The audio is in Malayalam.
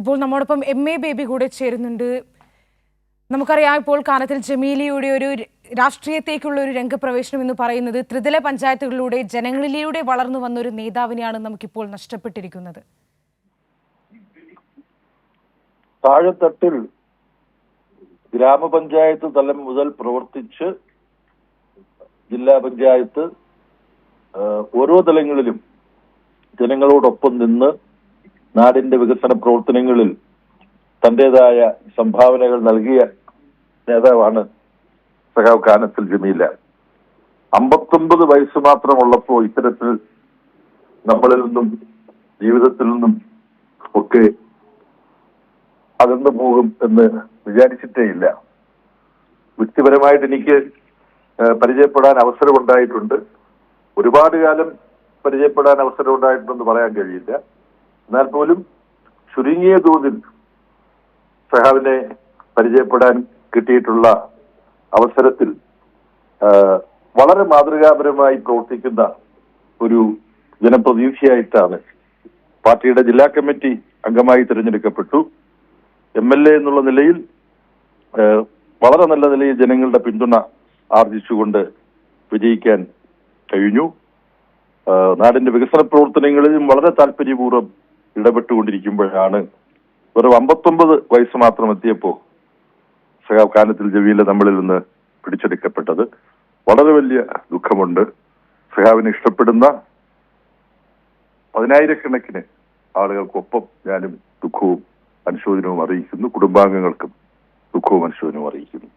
ഇപ്പോൾ നമ്മോടൊപ്പം എം എ ബേബി കൂടെ ചേരുന്നുണ്ട്. നമുക്കറിയാം ഇപ്പോൾ കാലത്തിൽ ജമീലിയുടെ ഒരു രാഷ്ട്രീയത്തേക്കുള്ള ഒരു രംഗപ്രവേശനം എന്ന് പറയുന്നത് ത്രിതല പഞ്ചായത്തുകളിലൂടെ ജനങ്ങളിലൂടെ വളർന്നു വന്ന ഒരു നേതാവിനെയാണ് നമുക്കിപ്പോൾ നഷ്ടപ്പെട്ടിരിക്കുന്നത്. താഴെത്തട്ടിൽ ഗ്രാമപഞ്ചായത്ത് തലം മുതൽ പ്രവർത്തിച്ച് ജില്ലാ പഞ്ചായത്ത് ഓരോ തലങ്ങളിലും ജനങ്ങളോടൊപ്പം നിന്ന് നാടിന്റെ വികസന പ്രവർത്തനങ്ങളിൽ തന്റേതായ സംഭാവനകൾ നൽകിയ നേതാവാണ് സഖാവ് കാനത്തിൽ ജമീല. അമ്പത്തൊമ്പത് വയസ്സ് മാത്രമുള്ളപ്പോൾ ഇത്തരത്തിൽ നമ്മളിൽ നിന്നും ജീവിതത്തിൽ നിന്നും ഒക്കെ അകന്നു പോകും എന്ന് വിചാരിച്ചിട്ടേ ഇല്ല. വ്യക്തിപരമായിട്ട് എനിക്ക് പരിചയപ്പെടാൻ അവസരമുണ്ടായിട്ടുണ്ട്. ഒരുപാട് കാലം പരിചയപ്പെടാൻ അവസരം ഉണ്ടായിട്ടുണ്ടെന്ന് പറയാൻ കഴിയില്ല. എന്നാൽ പോലും ചുരുങ്ങിയ തോതിൽ സഹാബിനെ പരിചയപ്പെടാൻ കിട്ടിയിട്ടുള്ള അവസരത്തിൽ വളരെ മാതൃകാപരമായി പ്രവർത്തിക്കുന്ന ഒരു ജനപ്രതീക്ഷയായിട്ടാണ് പാർട്ടിയുടെ ജില്ലാ കമ്മിറ്റി അംഗമായി തിരഞ്ഞെടുക്കപ്പെട്ടു. എം എൽ എ എന്നുള്ള നിലയിൽ വളരെ നല്ല നിലയിൽ ജനങ്ങളുടെ പിന്തുണ ആർജിച്ചുകൊണ്ട് വിജയിക്കാൻ കഴിഞ്ഞു. നാടിന്റെ വികസന പ്രവർത്തനങ്ങളിലും വളരെ താല്പര്യപൂർവം ഇടപെട്ടുകൊണ്ടിരിക്കുമ്പോഴാണ് വെറും അമ്പത്തൊമ്പത് വയസ്സ് മാത്രം എത്തിയപ്പോ സഹാബ് കാനത്തിൽ ജവീലെ നമ്മളിൽ നിന്ന് പിടിച്ചെടുക്കപ്പെട്ടത്. വളരെ വലിയ ദുഃഖമുണ്ട്. സഹാബിന് ഇഷ്ടപ്പെടുന്ന പതിനായിരക്കണക്കിന് ആളുകൾക്കൊപ്പം ഞാനും ദുഃഖവും അനുശോചനവും അറിയിക്കുന്നു. കുടുംബാംഗങ്ങൾക്കും ദുഃഖവും അനുശോചനവും അറിയിക്കുന്നു.